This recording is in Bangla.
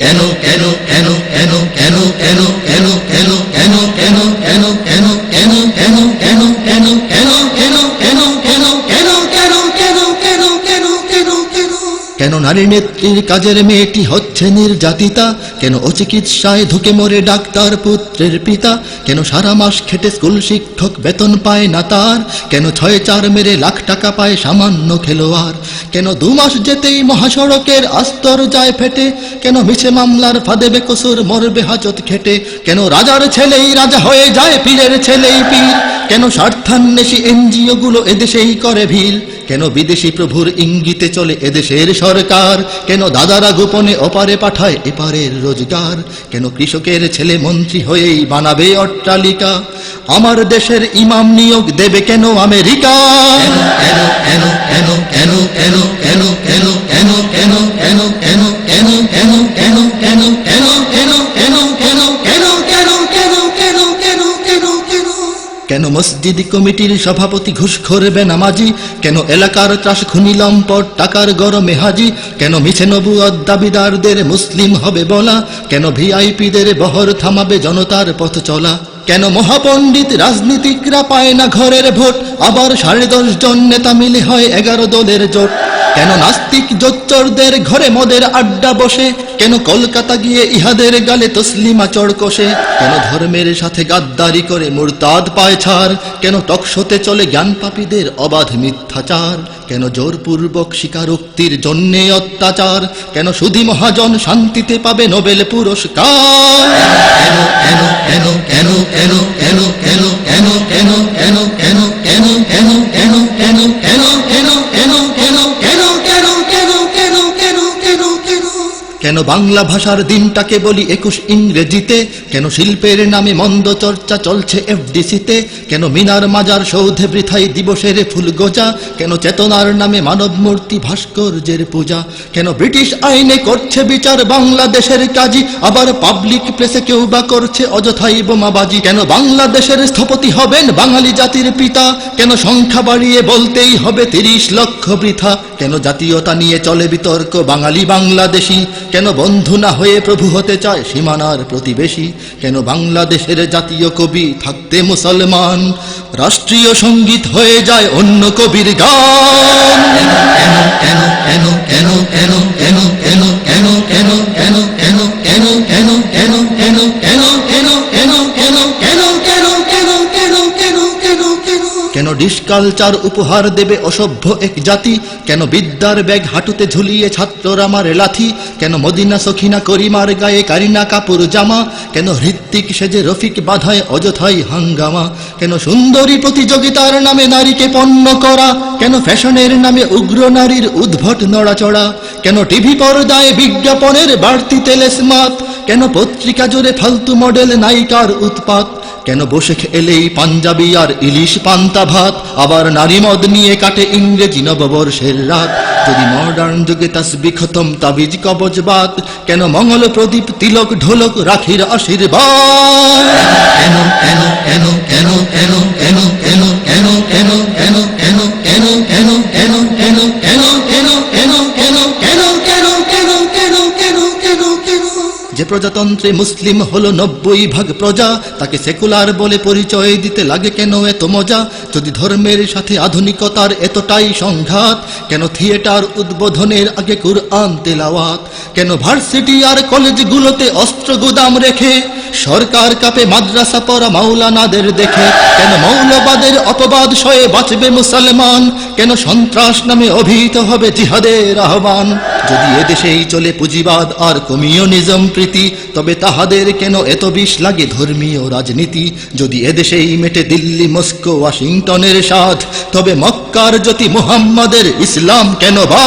কেন কেন কেন কেন কেন কেন নারী নেত্রীর কাজের মেয়েটি হচ্ছে নির্যাতিতা। কেন ও চিকিৎসায় ধুকে মরে ডাক্তার পুত্রের পিতা? কেন সারা মাস খেটে স্কুল শিক্ষক বেতন পায় না তার? কেন ছয় চার মেরে লাখ টাকা পায় সামান্য খেলোয়াড়? কেন দু মাস যেতেই মহাসড়কের আস্তর যায় ফেটে? কেন মিছে মামলার ফাঁদে বেকসুর মরবে হাজত খেটে? কেন রাজার ছেলেই রাজা হয়ে যায় পীরের ছেলেই পীর? কেন স্বার্থান্বেষী এনজিও গুলো এদেশেই করে ভিড়? কেন বিদেশি প্রভুর ইঙ্গিতে চলে এদেশের সরকার কেন দাদারা গোপনে অপারে পাঠায় এপারের রোজগার কেন কৃষকের ছেলে মন্ত্রী হয়েই বানাবে অট্টালিকা আমার দেশের ইমাম নিয়োগ দেবে কেন আমেরিকা কেন কেন কেন কেন কেন কেন কেন কেন কেন কেন কেন কেন কেন মসজিদ কমিটির সভাপতি ঘুষখোর নামাজি? কেন এলাকার ত্রাস খুনি লম্পট টাকার গরমে হাজি? কেন মিছে নবু দাবিদারদের মুসলিম হবে বলা? কেন ভিআইপিদের বহর থামাবে জনতার পথ চলা? কেন মহাপণ্ডিত রাজনীতিকরা পায় না ঘরের ভোট? আবার সাড়ে দশ জন নেতা মিলে হয় এগারো দলের জোট। কেন নাস্তিক জোচ্চরদের ঘরে মদের আড্ডা বসে কেন কলকাতা গিয়ে ইহাদের গালে তসলিমা চড় কষে কেন ধর্মের সাথে গাদ্দারি করে মুরতাদ পায় ছাড় কেন টকশোতে চলে জ্ঞান পাপীদের অবাধ মিথ্যাচার কেন জোরপূর্বক স্বীকারোক্তির জন্যে অত্যাচার কেন সুধী মহাজন শান্তিতে পাবে নোবেল পুরস্কার কেন কেন কেন কেন কেন কেন কেন কেন কেন কেন কেন কেন কেন কেন বাংলা ভাষার দিনটাকে বলি একুশ ইংরেজিতে? কেন শিল্পের নামে মন্দ চর্চা চলছে এফডিসিতে? কেন মিনার মাজার সৌধে বৃথাই দিবসের ফুল গোজা? কেন চেতনার নামে মানব মূর্তি ভাস্কর্যের পূজা? কেন ব্রিটিশ আইনে করছে বিচার বাংলাদেশের কাজী আবার পাবলিক প্লেসে কেউ বা করছে অযথাই বোমাবাজি? কেন বাংলাদেশের স্থপতি হবেন বাঙালি জাতির পিতা? কেন সংখ্যা বাড়িয়ে বলতেই হবে তিরিশ লক্ষ বৃথা? কেন জাতীয়তা নিয়ে চলে বিতর্ক বাঙালি বাংলাদেশি? কেন বন্ধু না হয়ে প্রভু হতে চায় সীমানার প্রতিবেশী? কেন বাংলাদেশের জাতীয় কবি থাকতে মুসলমান? রাষ্ট্রীয় সংগীত হয়ে যায় অন্য কবির গান। কেন কেন কেন কেন কেন কেন কেন কেন কেন কেন ডিসকালচার উপহার দেবে অসভ্য এক জাতি। কেন বিদ্যার ব্যাগ হাঁটুতে ঝুলিয়ে ছাত্ররা মারে লাথি? কেন মদিনা সখিনা করিমার গায়ে কারিনা কাপুর জামা? কেন হৃত্বিক সেজে রফিক বাধায় অযথাই হাঙ্গামা? কেন সুন্দরী প্রতিযোগিতার নামে নারীকে পণ্য করা? কেন ফ্যাশনের নামে উগ্র নারীর উদ্ভট নড়াচড়া? কেন টিভি পর্দায় বিজ্ঞাপনের বাড়তি তেলেসমাত কেন পত্রিকা জুড়ে ফালতু মডেল নায়িকার উৎপাত? কেন বসে এলেই পাঞ্জাবি আর ইলিশ পান্তা ভাত? আবার নারী মদ নিয়ে কাটে ইংরেজি নববর্ষের রাত। যদি মডার্ন যুগে তাসবি বিখতম তাবিজ কবজ বাদ, কেন মঙ্গল প্রদীপ তিলক ঢোলক রাখির আশীর্বাদ? কেন কেন কেন কেন কেন যে প্রজাতন্ত্রে মুসলিম হলো নব্বই ভাগ প্রজা, তাকে সেকুলার বলে পরিচয় দিতে লাগে কেন এত মজা? যদি ধর্মের সাথে আধুনিকতার এতটাই সংঘাত, কেন থিয়েটার উদ্বোধনের আগে কুরআন তেলাওয়াত? কেন ভার্সিটি আর কলেজগুলোতে অস্ত্র গুদাম রেখে সরকার কাপে মাদ্রাসা পড়া মাওলানাদের দেখে, কেন মৌলবাদের অপবাদ সয়ে বাঁচবে মুসলমান? কেন সন্ত্রাস নামে অভিহিত হবে জিহাদের আহ্বান? যদি এদেশেই চলে পুঁজিবাদ আর কমিউনিজম প্রীতি, তবে তাহাদের কেন এত বিষ লাগে ধর্মীয় রাজনীতি? যদি এদেশেই মেটে দিল্লি, মস্কো, ওয়াশিংটনের সাথ তবে মক্কার জ্যোতি মুহাম্মাদের ইসলাম কেন বা